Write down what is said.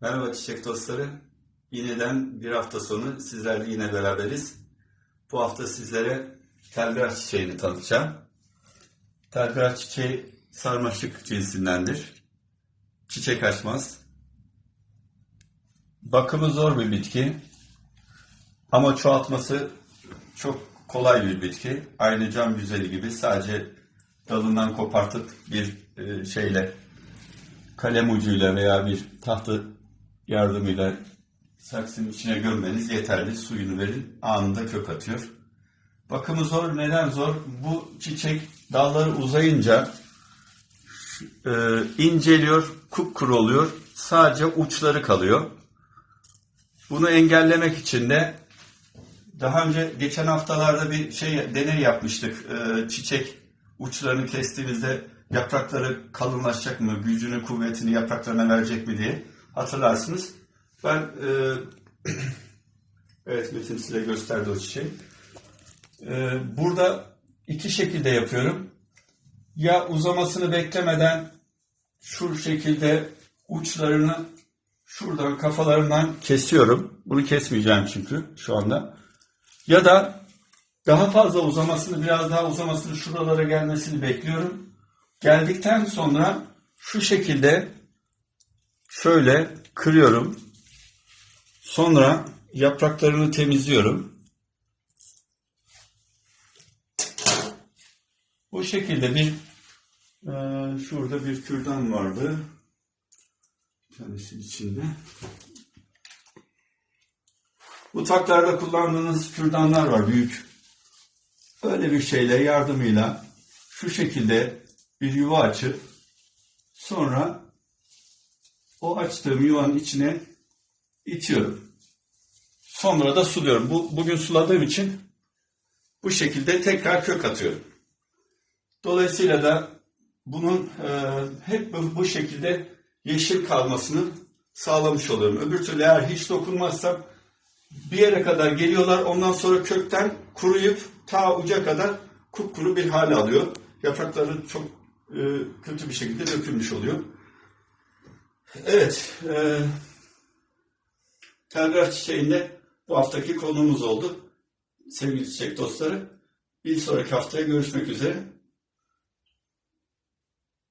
Merhaba çiçek dostları. Yineden bir hafta sonu sizlerle yine beraberiz. Bu hafta sizlere telgraf çiçeğini tanıtacağım. Telgraf çiçeği sarmaşık cinsindendir. Çiçek açmaz. Bakımı zor bir bitki. Ama çoğaltması çok kolay bir bitki. Aynı cam güzeli gibi sadece dalından kopartıp bir e, şeyle kalem ucuyla veya bir tahta yardımıyla saksının içine gömmeniz yeterli. Suyunu verin anında kök atıyor. Bakımı zor. Neden zor? Bu çiçek dalları uzayınca e, inceliyor, kupkuru oluyor. Sadece uçları kalıyor. Bunu engellemek için de daha önce geçen haftalarda bir şey deney yapmıştık. E, çiçek uçlarını kestiğimizde yaprakları kalınlaşacak mı, gücünü, kuvvetini yapraklarına verecek mi diye hatırlarsınız. Ben e, evet Metin size gösterdi o çiçeği. E, burada iki şekilde yapıyorum. Ya uzamasını beklemeden şu şekilde uçlarını şuradan kafalarından kesiyorum. Bunu kesmeyeceğim çünkü şu anda. Ya da daha fazla uzamasını, biraz daha uzamasını şuralara gelmesini bekliyorum. Geldikten sonra şu şekilde şöyle kırıyorum. Sonra yapraklarını temizliyorum. Bu şekilde bir e, şurada bir kürdan vardı. Bir tanesi içinde. Mutfaklarda kullandığınız kürdanlar var büyük. Öyle bir şeyle yardımıyla şu şekilde bir yuva açıp sonra o açtığım yuvanın içine itiyorum. Sonra da suluyorum. Bu, bugün suladığım için bu şekilde tekrar kök atıyorum. Dolayısıyla da bunun e, hep bu, şekilde yeşil kalmasını sağlamış oluyorum. Öbür türlü eğer hiç dokunmazsam bir yere kadar geliyorlar. Ondan sonra kökten kuruyup ta uca kadar kupkuru bir hale alıyor. Yaprakları çok e, kötü bir şekilde dökülmüş oluyor. Evet. E, telgraf çiçeğinde bu haftaki konuğumuz oldu. Sevgili çiçek dostları. Bir sonraki haftaya görüşmek üzere.